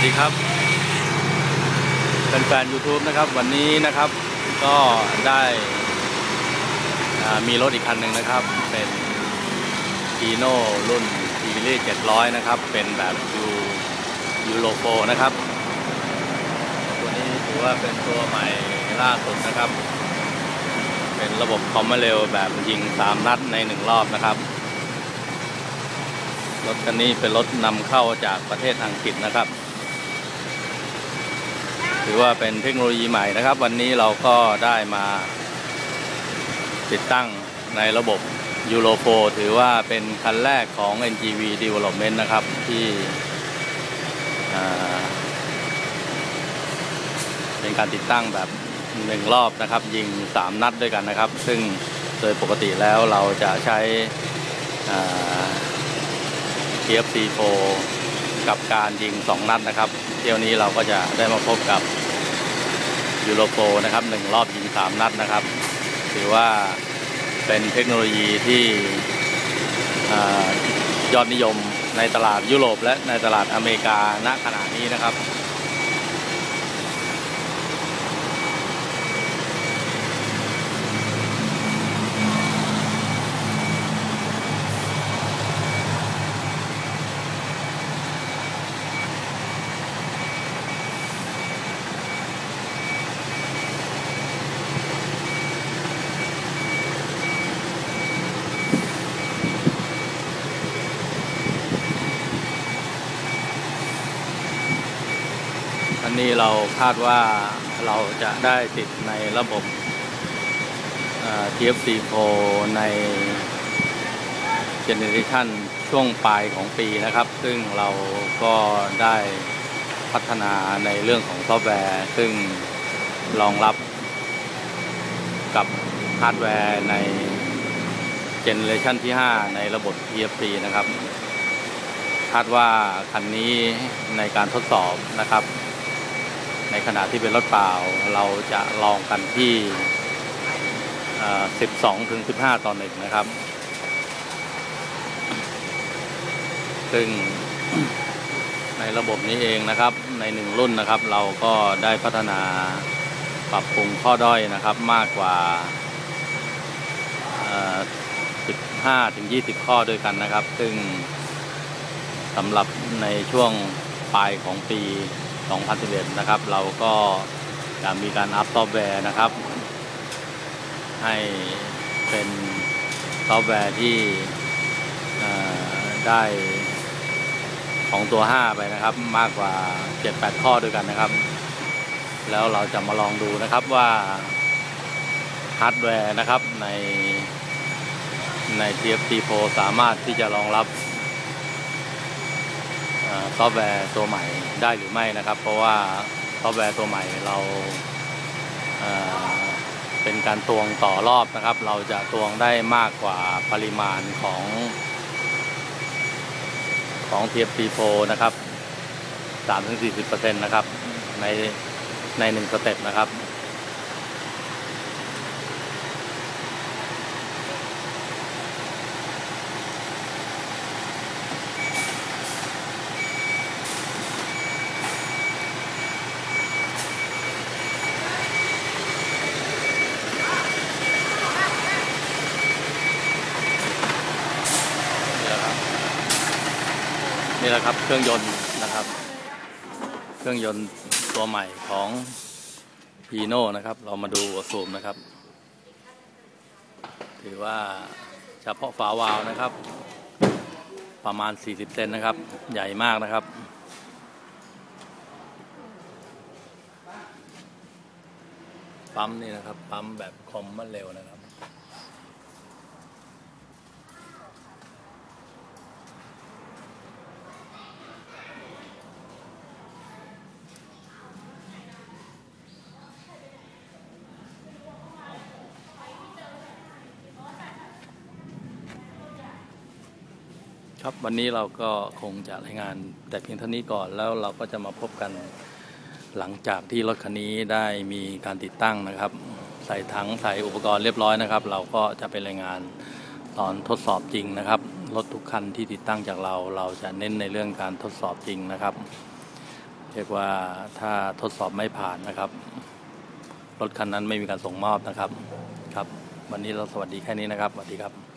สดีครับแฟนๆ YouTube นะครับวันนี้นะครับก็ได้มีรถอีกคันหนึ่งนะครับ เป็นทีโน่รุ่นทีวีเจ็ดร้อยนะครับ เป็นแบบยูยูโรโฟนะครับ ตัวนี้ถือว่าเป็นตัวใหม่ล่าสุดนะครับ เป็นระบบคอมมาเร็วแบบยิง 3 นัดใน 1 รอบนะครับ รถคันนี้เป็นรถนำเข้าจากประเทศอังกฤษนะครับ ถือว่าเป็นเทคโนโลยีใหม่นะครับ วันนี้เราก็ได้มาติดตั้งในระบบยูโรโ r ถือว่าเป็นคันแรกของ NGV Development นะครับ ที่เป็นการติดตั้งแบบหนึ่งรอบนะครับ ยิง 3 นัดด้วยกันนะครับ ซึ่งโดยปกติแล้วเราจะใช้ TFC4 กับการยิง 2 นัดนะครับ เที่ยวนี้เราก็จะได้มาพบกับ ยูโรโปนะครับหนึ่งรอบยิงสามนัดนะครับ ถือว่าเป็นเทคโนโลยีที่ยอดนิยมในตลาดยุโรปและในตลาดอเมริกาณขณะนี้นะครับ อันนี้เราคาดว่าเราจะได้ติดในระบบเอ่อ TFC4 ในเจเนอเรชันช่วงปลายของปีนะครับ ซึ่งเราก็ได้พัฒนาในเรื่องของซอฟต์แวร์ ซึ่งรองรับกับฮาร์ดแวร์ในเจเนอเรชันที่ 5 ในระบบ TFC นะครับคาดว่าคันนี้ในการทดสอบนะครับ ในขณะที่เป็นรถเปล่าเราจะลองกันที่เอ่อ12 ถึง 15 ต่อหนึ่งนะครับ ซึ่งในระบบนี้เองนะครับในหนึ่งรุ่นนะครับ เราก็ได้พัฒนาปรับปรุงข้อด้อยนะครับมากกว่า 15 ถึง 20 ข้อด้วยกันนะครับ ซึ่งสำหรับในช่วงปลายของปี 2011 นะครับ เราก็จะมีการอัพซอฟต์แวร์นะครับ ให้เป็นซอฟต์แวร์ที่ได้ของตัว 5 ไปนะครับ มากกว่า 7-8 ข้อด้วยกันนะครับ แล้วเราจะมาลองดูนะครับว่าฮาร์ดแวร์นะครับในใน TFT Pro สามารถที่จะรองรับ ซอฟต์แวร์ตัวใหม่ได้หรือไม่นะครับ เพราะว่าซอฟต์แวร์ตัวใหม่เราเป็นการตวงต่อรอบนะครับ เราจะตวงได้มากกว่าปริมาณของของ TFT Pro นะครับ 3-40%นะครับ ในในหนึ่งสเต็ปนะครับ นี่แหละครับนี่แหละครับเครื่องยนต์นะครับ เครื่องยนต์ตัวใหม่ของพีโน่นะครับ เรามาดูสูมนะครับ ถือว่าเฉพาะฝาวาล์วนะครับ ประมาณ 40 เซนนะครับ ใหญ่มากนะครับปั๊มนี่นะครับ ปั๊มแบบคอมมันเร็วนะครับ ครับวันนี้เราก็คงจะรายงานแต่เพียงเท่านี้ก่อนแล้วเราก็จะมาพบกันหลังจากที่รถคันนี้ได้มีการติดตั้งนะครับ ใส่ถังใส่อุปกรณ์เรียบร้อยนะครับ เราก็จะไปรายงานตอนทดสอบจริงนะครับรถทุกคันที่ติดตั้งจากเรา เราจะเน้นในเรื่องการทดสอบจริงนะครับเรียกว่าถ้าทดสอบไม่ผ่านนะครับรถคันนั้นไม่มีการส่งมอบนะครับครับ วันนี้เราสวัสดีแค่นี้นะครับสวัสดีครับ